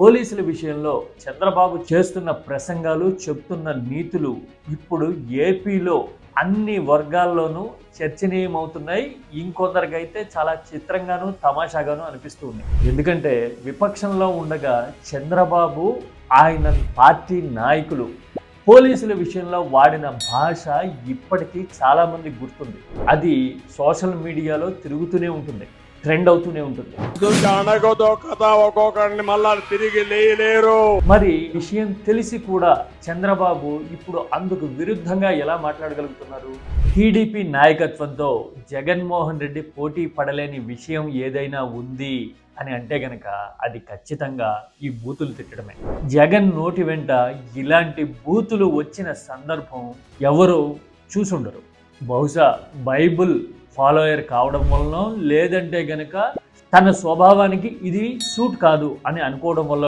పోలీసుల విషయంలో చంద్రబాబు చేస్తున్న ప్రసంగాలు చెప్తున్న నీతులు ఇప్పుడు ఏపీలో అన్ని వర్గాల్లోనూ చర్చనీయమవుతున్నాయి. ఇంకొందరికైతే చాలా చిత్రంగాను తమాషాగాను అనిపిస్తుంది ఎందుకంటే విపక్షంలో ఉండగా చంద్రబాబు ఆయన పార్టీ నాయకులు. పోలీసుల విషయంలో వాడిన భాష ఇప్పటికీ చాలామంది గుర్తుంది. అది సోషల్ మీడియాలో తిరుగుతూనే ఉంటుంది. ట్రెండ్ అవుతూనే ఉంటుంది. తిరిగి లేయలేరు. మరి విషయం తెలిసి కూడా చంద్రబాబు ఇప్పుడు అందుకు విరుద్ధంగా ఎలా మాట్లాడగలుగుతున్నారు? టీడీపీ నాయకత్వంతో జగన్మోహన్ రెడ్డి పోటీ పడలేని విషయం ఏదైనా ఉంది అని అంటే గనక అది ఖచ్చితంగా ఈ బూతులు తిట్టడమే. జగన్ నోటి వెంట ఇలాంటి బూతులు వచ్చిన సందర్భం ఎవరు చూసుండరు. బహుశా బైబుల్ ఫాలోయర్ కావడం వలన లేదంటే గనక తన స్వభావానికి ఇది సూట్ కాదు అని అనుకోవడం వల్ల